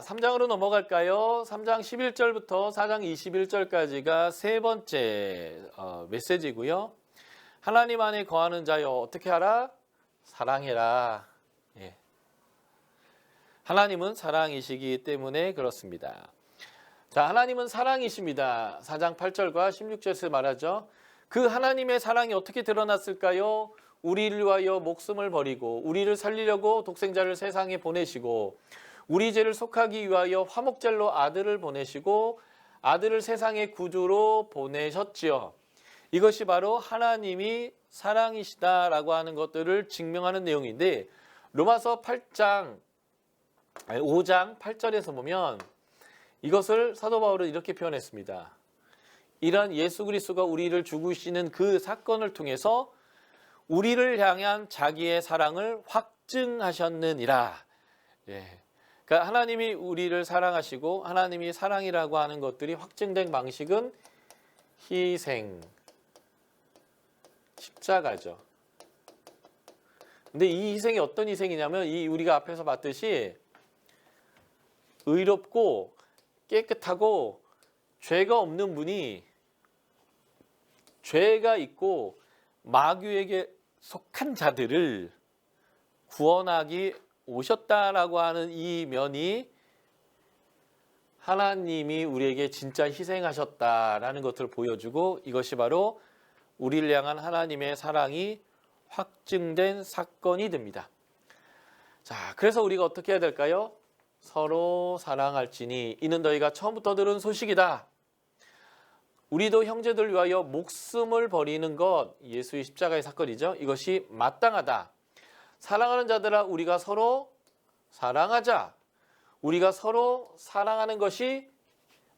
자, 3장으로 넘어갈까요? 3장 11절부터 4장 21절까지가 세 번째 어, 메시지고요. 하나님 안에 거하는 자여 어떻게 하라? 사랑해라. 예. 하나님은 사랑이시기 때문에 그렇습니다. 자, 하나님은 사랑이십니다. 4장 8절과 16절에서 말하죠. 그 하나님의 사랑이 어떻게 드러났을까요? 우리를 위하여 목숨을 버리고 우리를 살리려고 독생자를 세상에 보내시고 우리 죄를 속하기 위하여 화목젤로 아들을 보내시고 아들을 세상의 구주로 보내셨지요. 이것이 바로 하나님이 사랑이시다라고 하는 것들을 증명하는 내용인데 로마서 8장 아니, 5장 8절에서 보면 이것을 사도 바울은 이렇게 표현했습니다. 이런 예수 그리스도가 우리를 죽으시는 그 사건을 통해서 우리를 향한 자기의 사랑을 확증하셨느니라. 예. 그러니까 하나님이 우리를 사랑하시고 하나님이 사랑이라고 하는 것들이 확증된 방식은 희생, 십자가죠. 근데 이 희생이 어떤 희생이냐면 이 우리가 앞에서 봤듯이 의롭고 깨끗하고 죄가 없는 분이 죄가 있고 마귀에게 속한 자들을 구원하기 오셨다라고 하는 이 면이 하나님이 우리에게 진짜 희생하셨다라는 것을 보여주고 이것이 바로 우리를 향한 하나님의 사랑이 확증된 사건이 됩니다. 자, 그래서 우리가 어떻게 해야 될까요? 서로 사랑할지니 이는 너희가 처음부터 들은 소식이다. 우리도 형제들 위하여 목숨을 버리는 것 예수의 십자가의 사건이죠. 이것이 마땅하다. 사랑하는 자들아 우리가 서로 사랑하자. 우리가 서로 사랑하는 것이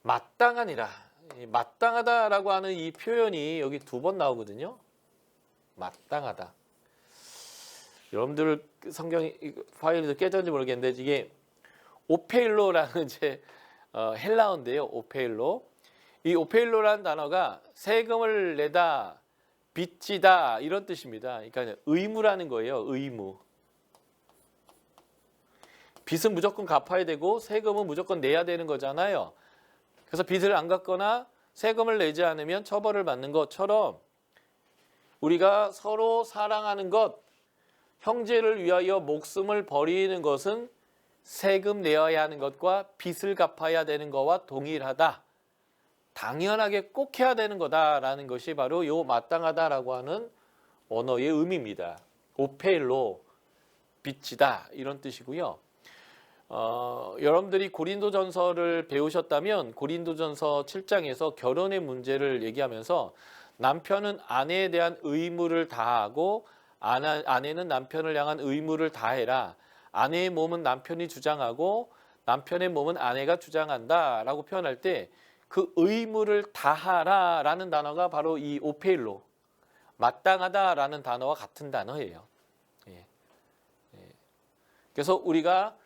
마땅하니라. 이 마땅하다라고 하는 이 표현이 여기 두 번 나오거든요. 마땅하다. 여러분들 성경 파일도 깨졌는지 모르겠는데 이게 오페일로라는 이제 어, 헬라어인데요. 오페일로. 이 오페일로라는 단어가 세금을 내다, 빚지다 이런 뜻입니다. 그러니까 의무라는 거예요. 의무. 빚은 무조건 갚아야 되고 세금은 무조건 내야 되는 거잖아요. 그래서 빚을 안 갚거나 세금을 내지 않으면 처벌을 받는 것처럼 우리가 서로 사랑하는 것, 형제를 위하여 목숨을 버리는 것은 세금 내어야 하는 것과 빚을 갚아야 되는 것과 동일하다. 당연하게 꼭 해야 되는 거다라는 것이 바로 요 마땅하다라고 하는 언어의 의미입니다. 오페일로 빚지다 이런 뜻이고요. 어, 여러분들이 고린도전서를 배우셨다면 고린도전서 7장에서 결혼의 문제를 얘기하면서 남편은 아내에 대한 의무를 다하고 아내, 아내는 남편을 향한 의무를 다해라. 아내의 몸은 남편이 주장하고 남편의 몸은 아내가 주장한다라고 표현할 때 그 의무를 다하라라는 단어가 바로 이 오페일로 마땅하다라는 단어와 같은 단어예요. 예. 예. 그래서 우리가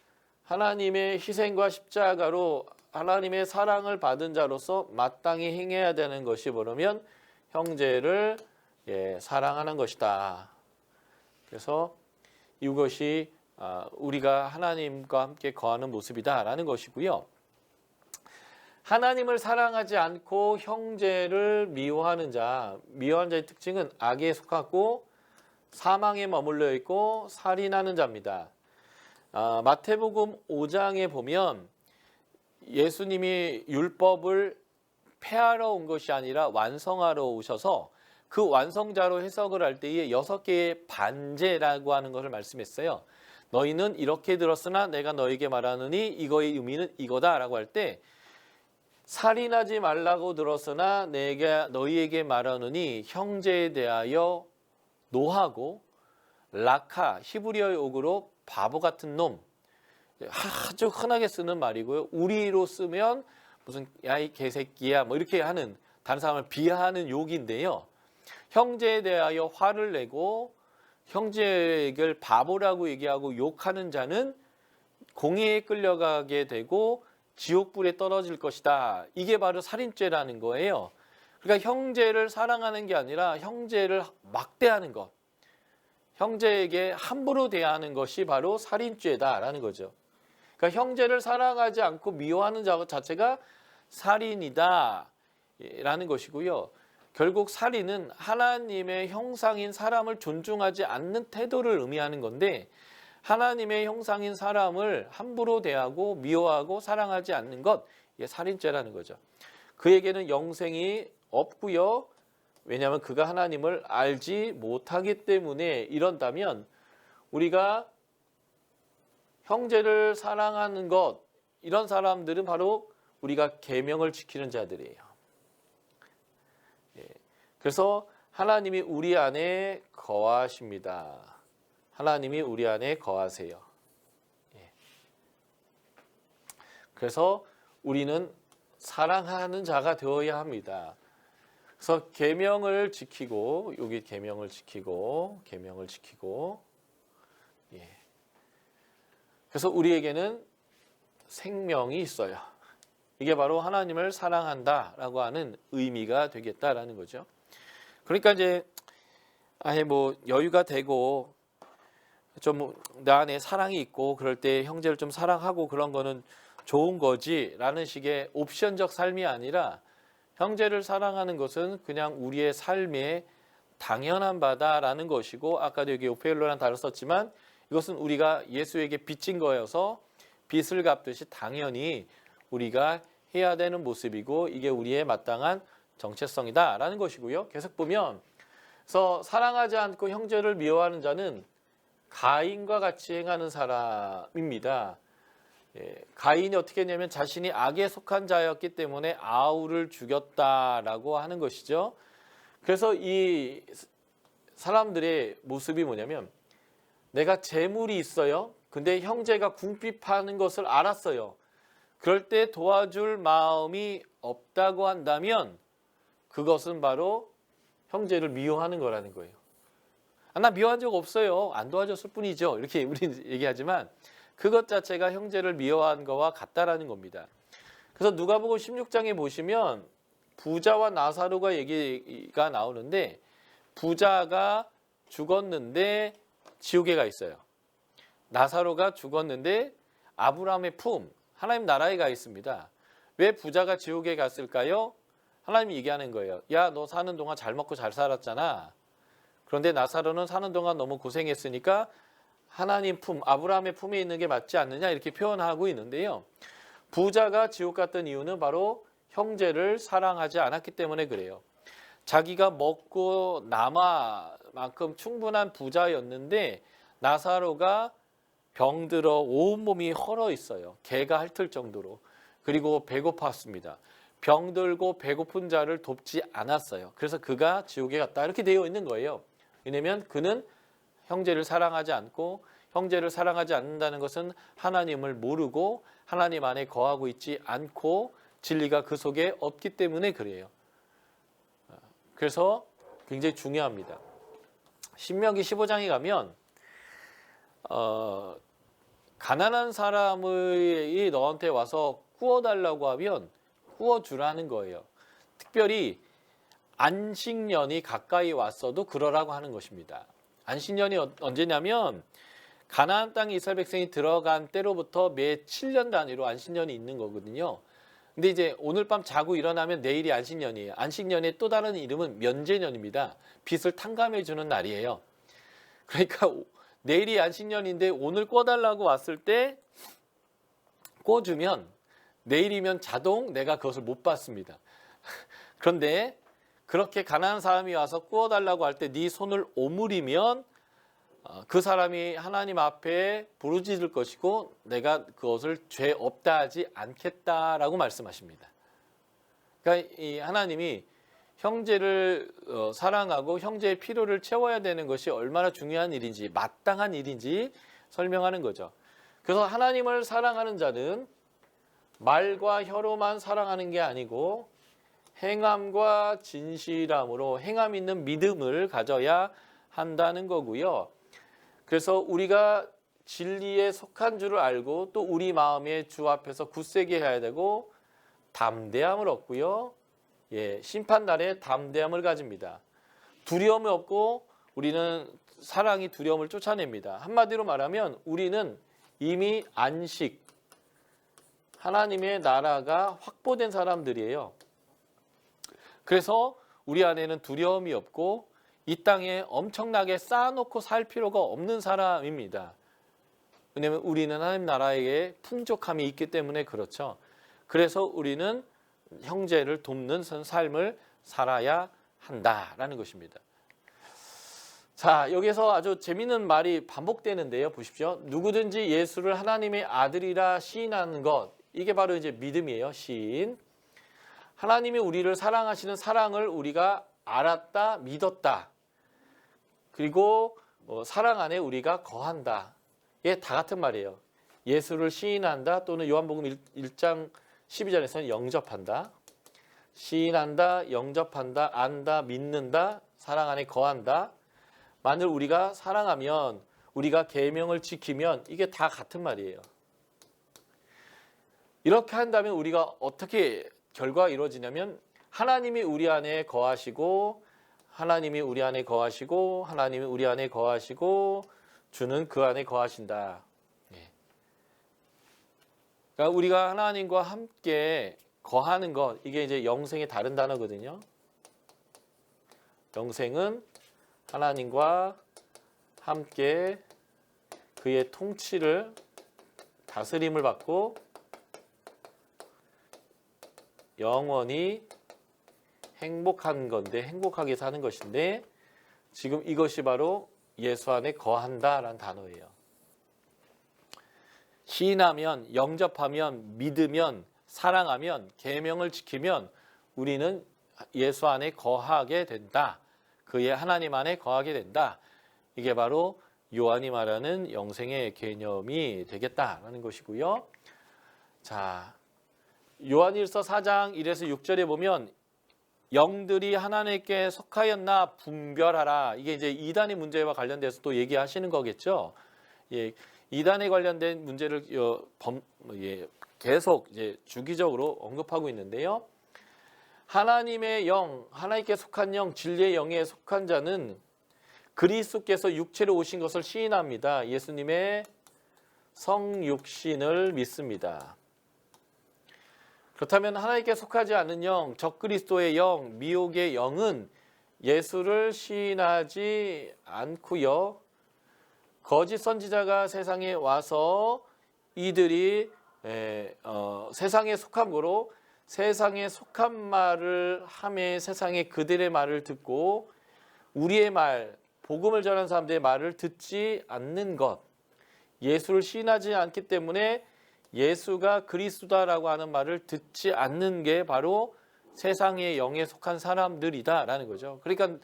하나님의 희생과 십자가로 하나님의 사랑을 받은 자로서 마땅히 행해야 되는 것이 뭐냐면 형제를 예, 사랑하는 것이다. 그래서 이것이 아, 우리가 하나님과 함께 거하는 모습이다라는 것이고요. 하나님을 사랑하지 않고 형제를 미워하는 자, 미워하는 자의 특징은 악에 속하고 사망에 머물러 있고 살인하는 자입니다. 아, 마태복음 5장에 보면 예수님이 율법을 폐하러 온 것이 아니라 완성하러 오셔서 그 완성자로 해석을 할 때에 여섯 개의 반제라고 하는 것을 말씀했어요. 너희는 이렇게 들었으나 내가 너에게 말하느니 이거의 의미는 이거다라고 할 때 살인하지 말라고 들었으나 내가 너희에게 말하느니 형제에 대하여 노하고 라카 히브리어의 옥으로 바보 같은 놈 아주 흔하게 쓰는 말이고요. 우리로 쓰면 무슨 야 이 개새끼야 뭐 이렇게 하는 다른 사람을 비하하는 욕인데요. 형제에 대하여 화를 내고 형제를 바보라고 얘기하고 욕하는 자는 공회에 끌려가게 되고 지옥불에 떨어질 것이다. 이게 바로 살인죄라는 거예요. 그러니까 형제를 사랑하는 게 아니라 형제를 막대하는 것. 형제에게 함부로 대하는 것이 바로 살인죄다라는 거죠. 그러니까 형제를 사랑하지 않고 미워하는 자 자체가 살인이다. 라는 것이고요. 결국 살인은 하나님의 형상인 사람을 존중하지 않는 태도를 의미하는 건데 하나님의 형상인 사람을 함부로 대하고 미워하고 사랑하지 않는 것 이게 살인죄라는 거죠. 그에게는 영생이 없고요. 왜냐하면 그가 하나님을 알지 못하기 때문에 이런다면 우리가 형제를 사랑하는 것 이런 사람들은 바로 우리가 계명을 지키는 자들이에요. 예. 그래서 하나님이 우리 안에 거하십니다. 하나님이 우리 안에 거하세요. 예. 그래서 우리는 사랑하는 자가 되어야 합니다. 그래서 계명을 지키고 여기 계명을 지키고 계명을 지키고 예. 그래서 우리에게는 생명이 있어요. 이게 바로 하나님을 사랑한다라고 하는 의미가 되겠다라는 거죠. 그러니까 이제 아예 뭐 여유가 되고 좀나 안에 사랑이 있고 그럴 때 형제를 좀 사랑하고 그런 거는 좋은 거지라는 식의 옵션적 삶이 아니라 형제를 사랑하는 것은 그냥 우리의 삶의 당연한 바다라는 것이고 아까도 여기 오페일로랑 다루 썼지만 이것은 우리가 예수에게 빚진 거여서 빚을 갚듯이 당연히 우리가 해야 되는 모습이고 이게 우리의 마땅한 정체성이다라는 것이고요. 계속 보면 그래서 사랑하지 않고 형제를 미워하는 자는 가인과 같이 행하는 사람입니다. 예, 가인이 어떻게 했냐면 자신이 악에 속한 자였기 때문에 아우를 죽였다라고 하는 것이죠. 그래서 이 사람들의 모습이 뭐냐면 내가 재물이 있어요. 근데 형제가 궁핍하는 것을 알았어요. 그럴 때 도와줄 마음이 없다고 한다면 그것은 바로 형제를 미워하는 거라는 거예요. 아, 나 미워한 적 없어요. 안 도와줬을 뿐이죠. 이렇게 우리는 얘기하지만 그것 자체가 형제를 미워한 거와 같다라는 겁니다. 그래서 누가복음 16장에 보시면 부자와 나사로가 얘기가 나오는데 부자가 죽었는데 지옥에 가 있어요. 나사로가 죽었는데 아브라함의 품 하나님 나라에 가 있습니다. 왜 부자가 지옥에 갔을까요? 하나님이 얘기하는 거예요. 야, 너 사는 동안 잘 먹고 잘 살았잖아. 그런데 나사로는 사는 동안 너무 고생했으니까 하나님 품, 아브라함의 품에 있는 게 맞지 않느냐 이렇게 표현하고 있는데요. 부자가 지옥 갔던 이유는 바로 형제를 사랑하지 않았기 때문에 그래요. 자기가 먹고 남아만큼 충분한 부자였는데 나사로가 병들어 온몸이 헐어 있어요. 개가 핥을 정도로. 그리고 배고팠습니다. 병들고 배고픈 자를 돕지 않았어요. 그래서 그가 지옥에 갔다 이렇게 되어 있는 거예요. 왜냐하면 그는 형제를 사랑하지 않고 형제를 사랑하지 않는다는 것은 하나님을 모르고 하나님 안에 거하고 있지 않고 진리가 그 속에 없기 때문에 그래요. 그래서 굉장히 중요합니다. 신명기 15장에 가면 어, 가난한 사람이 너한테 와서 구워달라고 하면 구워주라는 거예요. 특별히 안식년이 가까이 왔어도 그러라고 하는 것입니다. 안식년이 어- 언제냐면 가나안 땅에 이스라엘 백성이 들어간 때로부터 매 7년 단위로 안식년이 있는 거거든요. 근데 이제 오늘 밤 자고 일어나면 내일이 안식년이에요. 안식년의 또 다른 이름은 면제년입니다. 빚을 탕감해 주는 날이에요. 그러니까 오- 내일이 안식년인데 오늘 꿔달라고 왔을 때 꿔주면 내일이면 자동 내가 그것을 못 받습니다. 그런데 그렇게 가난한 사람이 와서 구워달라고 할 때 네 손을 오므리면 어, 그 사람이 하나님 앞에 부르짖을 것이고 내가 그것을 죄 없다 하지 않겠다라고 말씀하십니다. 그러니까 이 하나님이 형제를 어, 사랑하고 형제의 필요를 채워야 되는 것이 얼마나 중요한 일인지 마땅한 일인지 설명하는 거죠. 그래서 하나님을 사랑하는 자는 말과 혀로만 사랑하는 게 아니고 행함과 진실함으로 행함 있는 믿음을 가져야 한다는 거고요. 그래서 우리가 진리에 속한 줄을 알고 또 우리 마음에 주 앞에서 굳세게 해야 되고 담대함을 얻고요. 예, 심판 날에 담대함을 가집니다. 두려움이 없고 우리는 사랑이 두려움을 쫓아냅니다. 한마디로 말하면 우리는 이미 안식 하나님의 나라가 확보된 사람들이에요. 그래서 우리 안에는 두려움이 없고 이 땅에 엄청나게 쌓아놓고 살 필요가 없는 사람입니다. 왜냐하면 우리는 하나님 나라에 풍족함이 있기 때문에 그렇죠. 그래서 우리는 형제를 돕는 삶을 살아야 한다라는 것입니다. 자, 여기서 아주 재미있는 말이 반복되는데요. 보십시오. 누구든지 예수를 하나님의 아들이라 시인하는 것. 이게 바로 이제 믿음이에요. 시인. 하나님이 우리를 사랑하시는 사랑을 우리가 알았다, 믿었다. 그리고 어, 사랑 안에 우리가 거한다. 이게 다 같은 말이에요. 예수를 시인한다 또는 요한복음 1, 장 12절에서는 영접한다. 시인한다, 영접한다, 안다, 믿는다, 사랑 안에 거한다. 만일 우리가 사랑하면 우리가 계명을 지키면 이게 다 같은 말이에요. 이렇게 한다면 우리가 어떻게 결과가 이루어지냐면 하나님이 우리 안에 거하시고 하나님이 우리 안에 거하시고 하나님이 우리 안에 거하시고 주는 그 안에 거하신다. 예. 그러니까 우리가 하나님과 함께 거하는 것 이게 이제 영생의 다른 단어거든요. 영생은 하나님과 함께 그의 통치를 다스림을 받고 영원히 행복한 건데 행복하게 사는 것인데 지금 이것이 바로 예수 안에 거한다라는 단어예요. 시인하면 영접하면 믿으면 사랑하면 계명을 지키면 우리는 예수 안에 거하게 된다. 그의 하나님 안에 거하게 된다. 이게 바로 요한이 말하는 영생의 개념이 되겠다라는 것이고요. 자, 요한일서 4장 1에서 6절에 보면 영들이 하나님께 속하였나 분별하라. 이게 이제 이단의 문제와 관련돼서 또 얘기하시는 거겠죠. 예, 이단에 관련된 문제를 어, 범, 예, 계속 이제 주기적으로 언급하고 있는데요. 하나님의 영, 하나님께 속한 영, 진리의 영에 속한 자는 그리스도께서 육체로 오신 것을 시인합니다. 예수님의 성육신을 믿습니다. 그렇다면 하나님께 속하지 않은 영, 적그리스도의 영, 미혹의 영은 예수를 시인하지 않고요. 거짓 선지자가 세상에 와서 이들이 에, 어, 세상에 속함으로 세상에 속한 말을 함에 세상에 그들의 말을 듣고 우리의 말, 복음을 전하는 사람들의 말을 듣지 않는 것, 예수를 시인하지 않기 때문에 예수가 그리스도다라고 하는 말을 듣지 않는 게 바로 세상의 영에 속한 사람들이다라는 거죠. 그러니까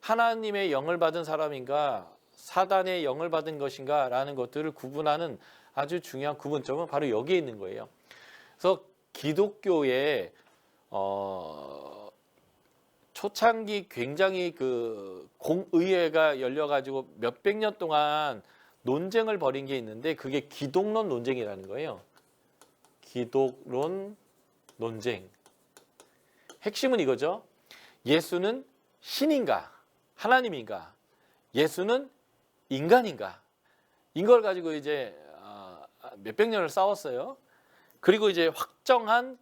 하나님의 영을 받은 사람인가 사단의 영을 받은 것인가라는 것들을 구분하는 아주 중요한 구분점은 바로 여기에 있는 거예요. 그래서 기독교의 어, 초창기 굉장히 그 공의회가 열려가지고 몇백 년 동안 논쟁을 벌인 게 있는데 그게 기독론 논쟁이라는 거예요. 기독론 논쟁. 핵심은 이거죠. 예수는 신인가? 하나님인가? 예수는 인간인가? 이걸 가지고 이제 어, 몇백 년을 싸웠어요. 그리고 이제 확정한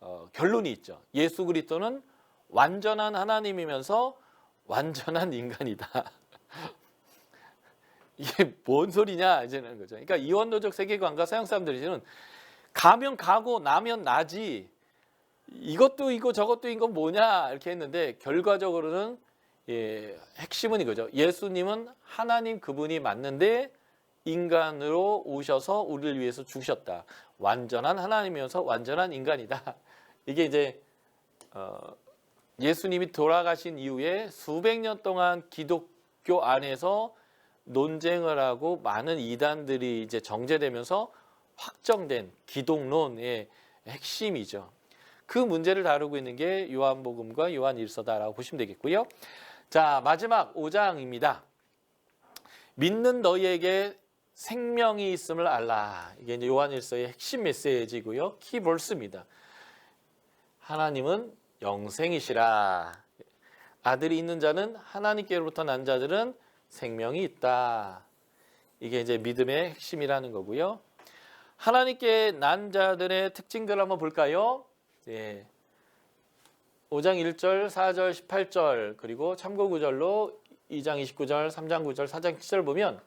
어, 결론이 있죠. 예수 그리스도는 완전한 하나님이면서 완전한 인간이다. 이게 뭔 소리냐 이제는 거죠. 그러니까 이원도적 세계관과 서양 사람들이는 가면 가고 나면 나지 이것도 이거 저것도 이건 뭐냐 이렇게 했는데 결과적으로는 예, 핵심은 이거죠. 예수님은 하나님 그분이 맞는데 인간으로 오셔서 우리를 위해서 죽으셨다. 완전한 하나님이면서 완전한 인간이다. 이게 이제 어, 예수님이 돌아가신 이후에 수백 년 동안 기독교 안에서 논쟁을 하고 많은 이단들이 이제 정제되면서 확정된 기독론의 핵심이죠. 그 문제를 다루고 있는 게 요한복음과 요한일서다라고 보시면 되겠고요. 자, 마지막 5장입니다. 믿는 너희에게 생명이 있음을 알라. 이게 이제 요한일서의 핵심 메시지고요. 키볼스입니다. 하나님은 영생이시라. 아들이 있는 자는 하나님께로부터 난 자들은 '생명이 있다. 이게 이제 믿음의 핵심이라는 거고요. 하나님께 난 자들의 특징들 한번 볼까요? 예. 5장 1절, 4절, 18절 그리고 참고 구절로 2장 29절, 3장 9절, 4장 7절 보면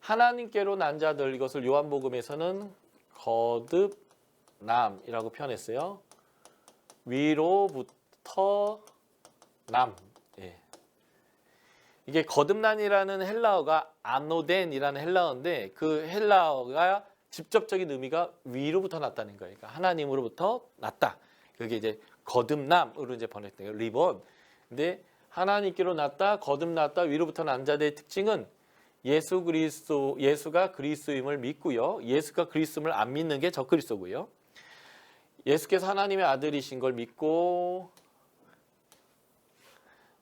하나님께로 난 자들 이것을 요한복음에서는 거듭남이라고 표현했어요. 위로부터 남. 예. 이게 거듭난이라는 헬라어가 아노덴이라는 헬라어인데 그 헬라어가 직접적인 의미가 위로부터 났다는 거예요. 그러니까 하나님으로부터 났다. 그게 이제 거듭남으로 이제 번역된 거예요. 리본. 근데 하나님께로 났다, 거듭났다, 위로부터 난 자들의 특징은 예수 그리스도 예수가 그리스도임을 믿고요. 예수가 그리스도임을 안 믿는 게 적그리스도고요. 예수께서 하나님의 아들이신 걸 믿고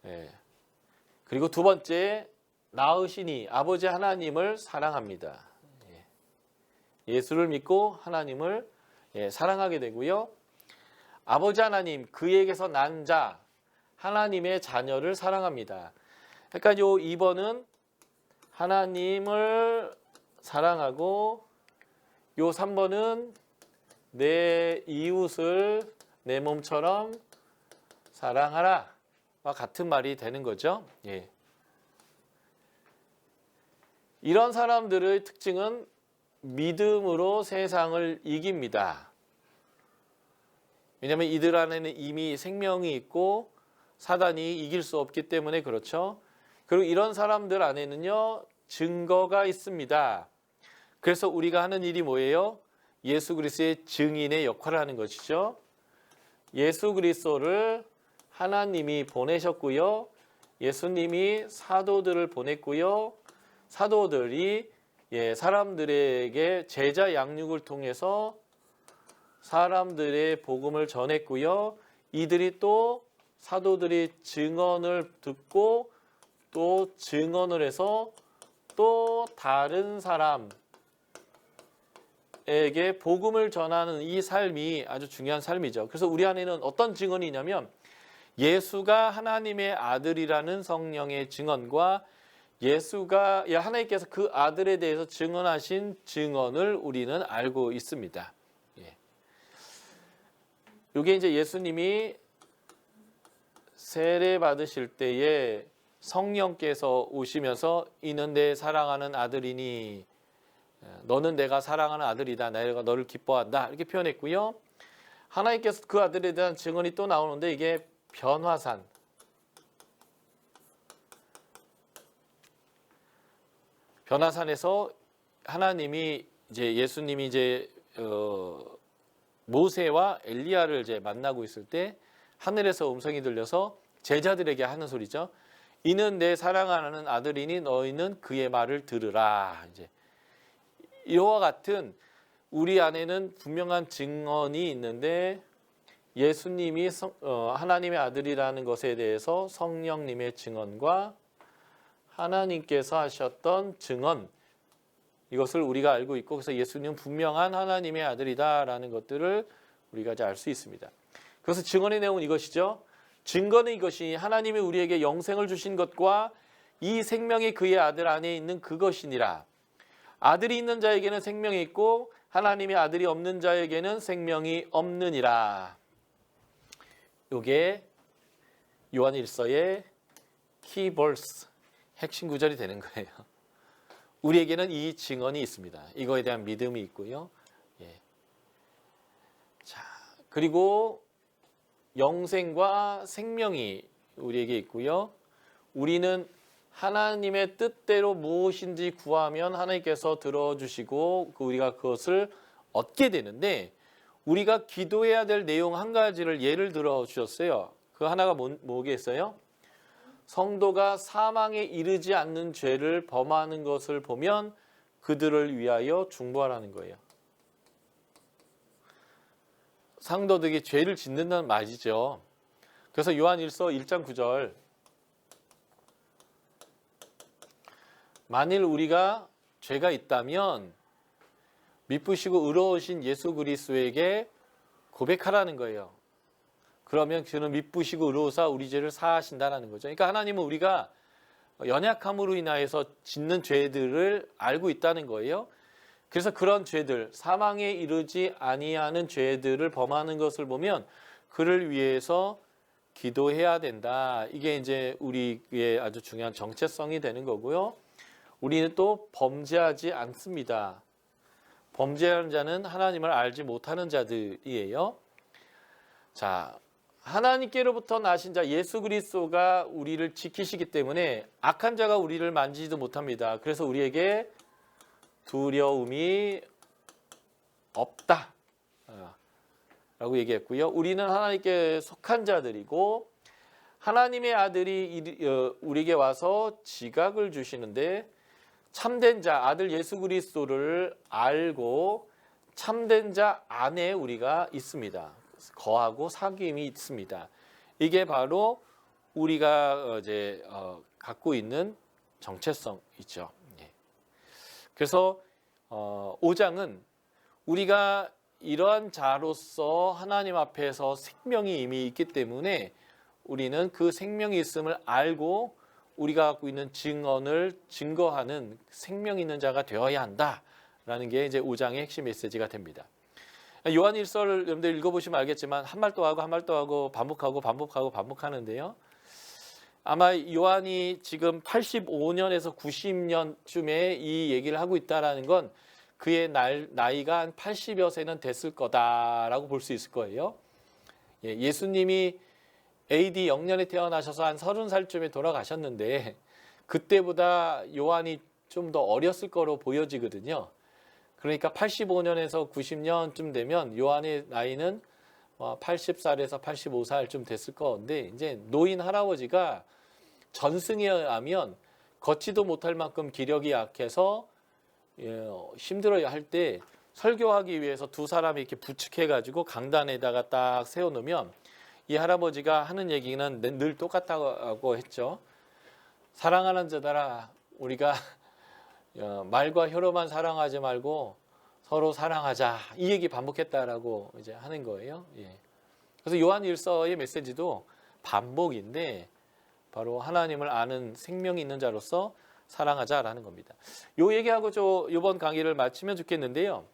예. 그리고 두 번째 나으시니 아버지 하나님을 사랑합니다. 예. 예수를 믿고 하나님을 예, 사랑하게 되고요. 아버지 하나님 그에게서 난 자 하나님의 자녀를 사랑합니다. 그러니까 요 2번은 하나님을 사랑하고 요 3번은 내 이웃을 내 몸처럼 사랑하라. 와 같은 말이 되는 거죠. 예. 이런 사람들의 특징은 믿음으로 세상을 이깁니다. 왜냐하면 이들 안에는 이미 생명이 있고 사단이 이길 수 없기 때문에 그렇죠. 그리고 이런 사람들 안에는요 증거가 있습니다. 그래서 우리가 하는 일이 뭐예요? 예수 그리스도의 증인의 역할을 하는 것이죠. 예수 그리스도를 하나님이 보내셨고요. 예수님이 사도들을 보냈고요. 사도들이 예, 사람들에게 제자 양육을 통해서 사람들의 복음을 전했고요. 이들이 또 사도들이 증언을 듣고 또 증언을 해서 또 다른 사람에게 복음을 전하는 이 삶이 아주 중요한 삶이죠. 그래서 우리 안에는 어떤 증언이 있냐면 예수가 하나님의 아들이라는 성령의 증언과 예수가 예, 하나님께서 그 아들에 대해서 증언하신 증언을 우리는 알고 있습니다. 예. 이게 이제 예수님이 세례 받으실 때에 성령께서 오시면서 이는 내 사랑하는 아들이니 예, 너는 내가 사랑하는 아들이다. 내가 너를 기뻐한다. 이렇게 표현했고요. 하나님께서 그 아들에 대한 증언이 또 나오는데 이게 변화산 변화산에서 하나님이 이제 예수님이 이제 어, 모세와 엘리야를 이제 만나고 있을 때 하늘에서 음성이 들려서 제자들에게 하는 소리죠. 이는 내 사랑하는 아들이니 너희는 그의 말을 들으라. 이제 이와 같은 우리 안에는 분명한 증언이 있는데 예수님이 성, 어, 하나님의 아들이라는 것에 대해서 성령님의 증언과 하나님께서 하셨던 증언 이것을 우리가 알고 있고 그래서 예수님은 분명한 하나님의 아들이다라는 것들을 우리가 이제 알 수 있습니다. 그래서 증언의 내용은 이것이죠. 증거는 이것이 하나님이 우리에게 영생을 주신 것과 이 생명이 그의 아들 안에 있는 그것이니라. 아들이 있는 자에게는 생명이 있고 하나님의 아들이 없는 자에게는 생명이 없느니라. 요게 요한일서의 키벌스 핵심 구절이 되는 거예요. 우리에게는 이 증언이 있습니다. 이거에 대한 믿음이 있고요. 예. 자, 그리고 영생과 생명이 우리에게 있고요. 우리는 하나님의 뜻대로 무엇인지 구하면 하나님께서 들어주시고 그 우리가 그것을 얻게 되는데 우리가 기도해야 될 내용 한 가지를 예를 들어 주셨어요. 그 하나가 뭐, 뭐겠어요? 성도가 사망에 이르지 않는 죄를 범하는 것을 보면 그들을 위하여 중보하라는 거예요. 상도들에게 죄를 짓는다는 말이죠. 그래서 요한일서 1장 9절 만일 우리가 죄가 있다면 미쁘시고 의로우신 예수 그리스도에게 고백하라는 거예요. 그러면 그는 미쁘시고 의로우사 우리 죄를 사하신다라는 거죠. 그러니까 하나님은 우리가 연약함으로 인하여서 짓는 죄들을 알고 있다는 거예요. 그래서 그런 죄들, 사망에 이르지 아니하는 죄들을 범하는 것을 보면 그를 위해서 기도해야 된다. 이게 이제 우리의 아주 중요한 정체성이 되는 거고요. 우리는 또 범죄하지 않습니다. 범죄하는 자는 하나님을 알지 못하는 자들이에요. 자, 하나님께로부터 나신 자 예수 그리스도가 우리를 지키시기 때문에 악한 자가 우리를 만지지도 못합니다. 그래서 우리에게 두려움이 없다. 아, 라고 얘기했고요. 우리는 하나님께 속한 자들이고 하나님의 아들이 이- 어, 우리에게 와서 지각을 주시는데 참된 자 아들 예수 그리스도를 알고 참된 자 안에 우리가 있습니다. 거하고 사귐이 있습니다. 이게 바로 우리가 어, 이제 어, 갖고 있는 정체성이죠. 예. 그래서 어, 5장은 우리가 이러한 자로서 하나님 앞에서 생명이 이미 있기 때문에 우리는 그 생명이 있음을 알고 우리가 갖고 있는 증언을 증거하는 생명 있는 자가 되어야 한다라는 게 이제 5장의 핵심 메시지가 됩니다. 요한 일서를 여러분들 읽어보시면 알겠지만 한 말 또 하고 한 말 또 하고 반복하고 반복하고 반복하는데요. 아마 요한이 지금 85년에서 90년쯤에 이 얘기를 하고 있다라는 건 그의 날, 나이가 한 80여 세는 됐을 거다라고 볼 수 있을 거예요. 예, 예수님이 AD 0년에 태어나셔서 한 30살쯤에 돌아가셨는데 그때보다 요한이 좀 더 어렸을 거로 보여지거든요. 그러니까 85년에서 90년쯤 되면 요한의 나이는 80살에서 85살쯤 됐을 건데 이제 노인 할아버지가 전승에 하면 걷지도 못할 만큼 기력이 약해서 예, 힘들어야 할 때 설교하기 위해서 두 사람이 이렇게 부축해 가지고 강단에다가 딱 세워 놓으면 이 할아버지가 하는 얘기는 늘 똑같다고 했죠. 사랑하는 자들아 우리가 어, 말과 혀로만 사랑하지 말고 서로 사랑하자 이 얘기 반복했다라고 이제 하는 거예요. 예. 그래서 요한 일서의 메시지도 반복인데 바로 하나님을 아는 생명이 있는 자로서 사랑하자라는 겁니다. 요 얘기하고 저 이번 강의를 마치면 좋겠는데요.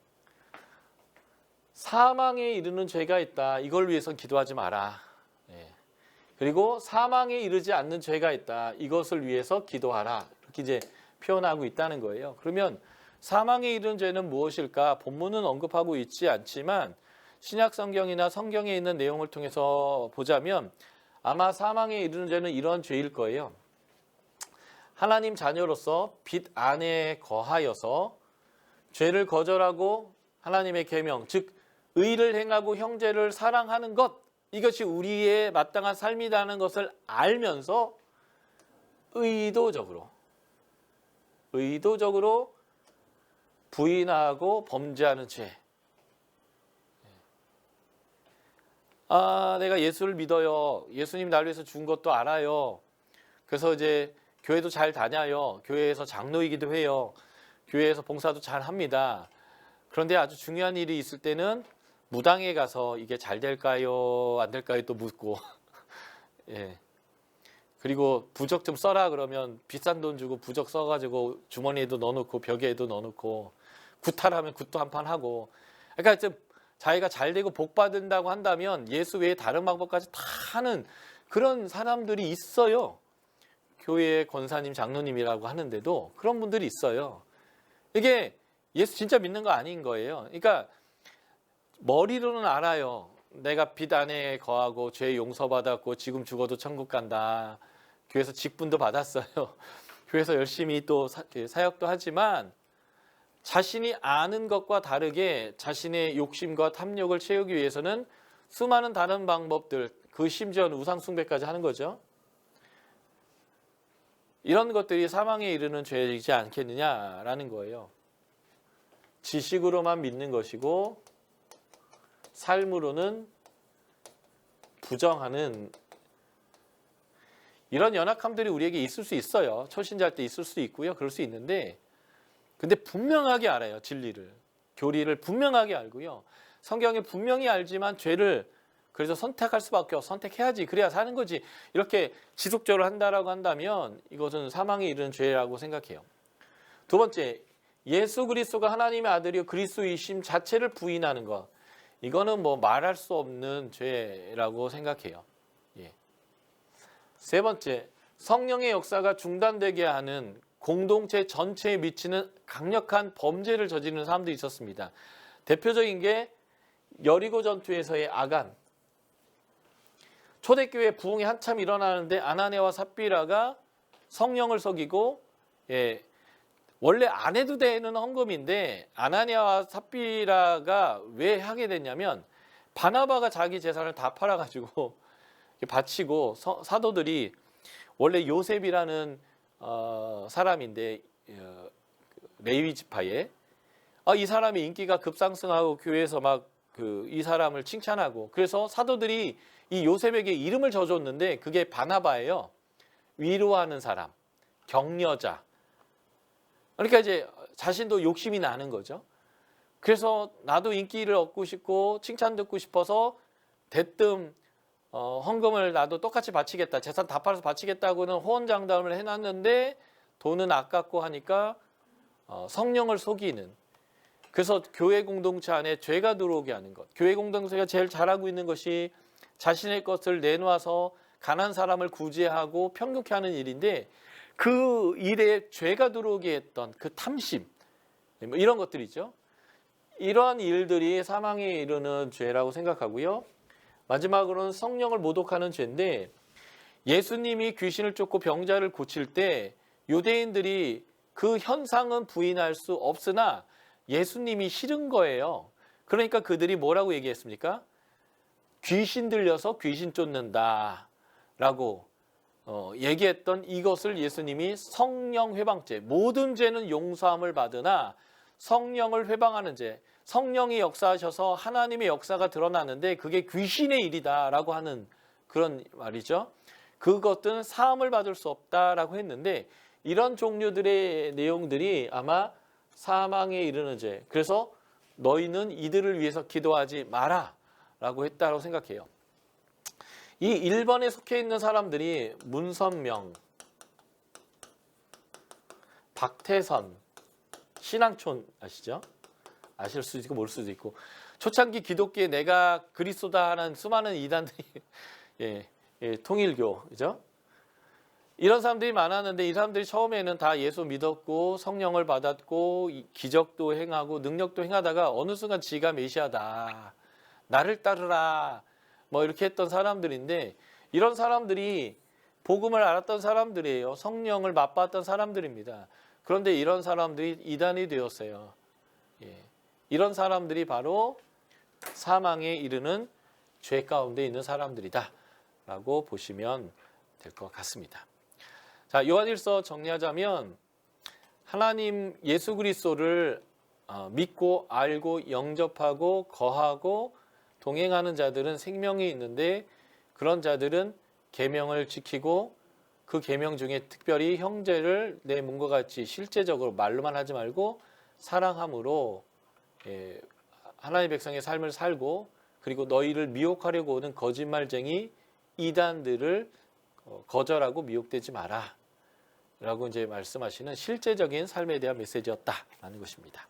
사망에 이르는 죄가 있다. 이걸 위해서 기도하지 마라. 예. 그리고 사망에 이르지 않는 죄가 있다. 이것을 위해서 기도하라. 이렇게 이제 표현하고 있다는 거예요. 그러면 사망에 이르는 죄는 무엇일까? 본문은 언급하고 있지 않지만 신약 성경이나 성경에 있는 내용을 통해서 보자면 아마 사망에 이르는 죄는 이런 죄일 거예요. 하나님 자녀로서 빛 안에 거하여서 죄를 거절하고 하나님의 계명, 즉 의를 행하고 형제를 사랑하는 것 이것이 우리의 마땅한 삶이라는 것을 알면서 의도적으로 의도적으로 부인하고 범죄하는 죄. 아, 내가 예수를 믿어요. 예수님 날 위해서 죽은 것도 알아요. 그래서 이제 교회도 잘 다녀요. 교회에서 장로이기도 해요. 교회에서 봉사도 잘 합니다. 그런데 아주 중요한 일이 있을 때는 무당에 가서 이게 잘 될까요? 안 될까요? 또 묻고. 예. 그리고 부적 좀 써라 그러면 비싼 돈 주고 부적 써가지고 주머니에도 넣어놓고 벽에도 넣어놓고 구타라면 굿도 한 판 하고. 그러니까 좀 자기가 잘 되고 복 받는다고 한다면 예수 외에 다른 방법까지 다 하는 그런 사람들이 있어요. 교회 권사님, 장로님이라고 하는데도 그런 분들이 있어요. 이게 예수 진짜 믿는 거 아닌 거예요. 그러니까 머리로는 알아요. 내가 빛 안에 거하고 죄 용서받았고 지금 죽어도 천국 간다. 교회에서 직분도 받았어요. 교회에서 열심히 또 사, 사역도 하지만 자신이 아는 것과 다르게 자신의 욕심과 탐욕을 채우기 위해서는 수많은 다른 방법들, 그 심지어는 우상숭배까지 하는 거죠. 이런 것들이 사망에 이르는 죄이지 않겠느냐라는 거예요. 지식으로만 믿는 것이고 삶으로는 부정하는 이런 연약함들이 우리에게 있을 수 있어요. 초신자일 때 있을 수 있고요. 그럴 수 있는데 근데 분명하게 알아요. 진리를. 교리를 분명하게 알고요. 성경에 분명히 알지만 죄를 그래서 선택할 수밖에 없어. 선택해야지. 그래야 사는 거지. 이렇게 지속적으로 한다라고 한다면 이것은 사망에 이르는 죄라고 생각해요. 두 번째, 예수 그리스도가 하나님의 아들이요 그리스도이심 자체를 부인하는 것 이거는 뭐 말할 수 없는 죄라고 생각해요. 예. 세 번째, 성령의 역사가 중단되게 하는 공동체 전체에 미치는 강력한 범죄를 저지르는 사람들이 있었습니다. 대표적인 게 여리고 전투에서의 아간. 초대교회 부흥이 한참 일어나는데 아나네와 삽비라가 성령을 속이고 예, 원래 안 해도 되는 헌금인데 아나니아와 삽비라가 왜 하게 됐냐면 바나바가 자기 재산을 다 팔아가지고 바치고 서- 사도들이 원래 요셉이라는 어, 사람인데 어, 레위 지파에 아, 이 사람이 인기가 급상승하고 교회에서 막 그 이 사람을 칭찬하고 그래서 사도들이 이 요셉에게 이름을 져줬는데 그게 바나바예요. 위로하는 사람, 격려자. 그러니까 이제 자신도 욕심이 나는 거죠. 그래서 나도 인기를 얻고 싶고 칭찬 듣고 싶어서 대뜸 어, 헌금을 나도 똑같이 바치겠다. 재산 다 팔아서 바치겠다고는 호언장담을 해놨는데 돈은 아깝고 하니까 어, 성령을 속이는. 그래서 교회 공동체 안에 죄가 들어오게 하는 것. 교회 공동체가 제일 잘하고 있는 것이 자신의 것을 내놓아서 가난 사람을 구제하고 평균케 하는 일인데 그 일에 죄가 들어오게 했던 그 탐심 뭐 이런 것들이죠. 이러한 일들이 사망에 이르는 죄라고 생각하고요. 마지막으로는 성령을 모독하는 죄인데 예수님이 귀신을 쫓고 병자를 고칠 때 유대인들이 그 현상은 부인할 수 없으나 예수님이 싫은 거예요. 그러니까 그들이 뭐라고 얘기했습니까? 귀신 들려서 귀신 쫓는다. 라고 어, 얘기했던 이것을 예수님이 성령 회방죄, 모든 죄는 용서함을 받으나 성령을 회방하는 죄, 성령이 역사하셔서 하나님의 역사가 드러나는데 그게 귀신의 일이다라고 하는 그런 말이죠. 그것들은 사함을 받을 수 없다라고 했는데 이런 종류들의 내용들이 아마 사망에 이르는 죄. 그래서 너희는 이들을 위해서 기도하지 마라 라고 했다고 생각해요. 이 1번에 속해 있는 사람들이 문선명, 박태선, 신앙촌 아시죠? 아실 수도 있고 모를 수도 있고. 초창기 기독교에 내가 그리스도다 하는 수많은 이단들이 예, 예, 통일교 그죠? 이런 사람들이 많았는데 이 사람들이 처음에는 다 예수 믿었고 성령을 받았고 이 기적도 행하고 능력도 행하다가 어느 순간 지가 메시아다. 나를 따르라. 뭐 이렇게 했던 사람들인데 이런 사람들이 복음을 알았던 사람들이에요. 성령을 맛봤던 사람들입니다 그런데 이런 사람들이 이단이 되었어요 예. 이런 사람들이 바로 사망에 이르는 죄 가운데 있는 사람들이다라고 보시면 될 것 같습니다. 자, 요한일서 정리하자면 하나님 예수 그리스도를 어, 믿고 알고 영접하고 거하고 동행하는 자들은 생명이 있는데 그런 자들은 계명을 지키고 그 계명 중에 특별히 형제를 내 몸과 같이 실제적으로 말로만 하지 말고 사랑함으로 예, 하나님의 백성의 삶을 살고 그리고 너희를 미혹하려고 오는 거짓말쟁이 이단들을 어, 거절하고 미혹되지 마라. 라고 이제 말씀하시는 실제적인 삶에 대한 메시지였다라는 것입니다.